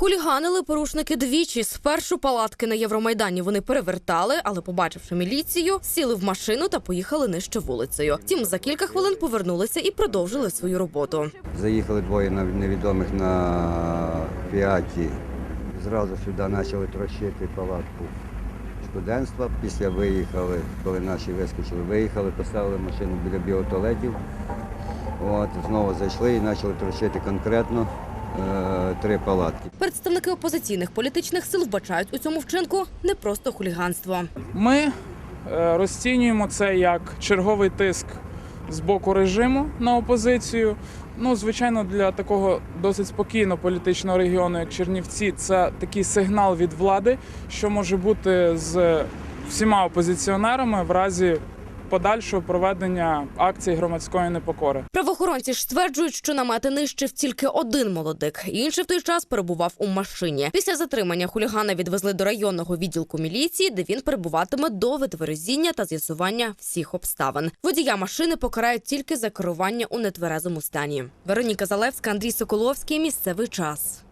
Хуліганили порушники двічі. Спершу палатки на Євромайдані вони перевертали, але, побачивши міліцію, сіли в машину та поїхали нижче вулицею. Втім, за кілька хвилин повернулися і продовжили свою роботу. Заїхали двоє невідомих на піаті. Зразу сюди почали трощити палатку студентства. Після виїхали, коли наші вискочили, виїхали, поставили машину біля біотуалетів. От, знову зайшли і почали трощити конкретно три палатки. Представники опозиційних політичних сил вбачають у цьому вчинку не просто хуліганство. Ми е, розцінюємо це як черговий тиск з боку режиму на опозицію. Ну, звичайно, для такого досить спокійного політичного регіону, як Чернівці, це такий сигнал від влади, що може бути з всіма опозиціонерами в разі подальшого проведення акцій громадської непокори. Правоохоронці ж стверджують, що намети нищив тільки один молодик. Інший в той час перебував у машині. Після затримання хулігана відвезли до районного відділку міліції, де він перебуватиме до витверезіння та з'ясування всіх обставин. Водія машини покарають тільки за керування у нетверезому стані. Вероніка Залевська, Андрій Соколовський. Місцевий час.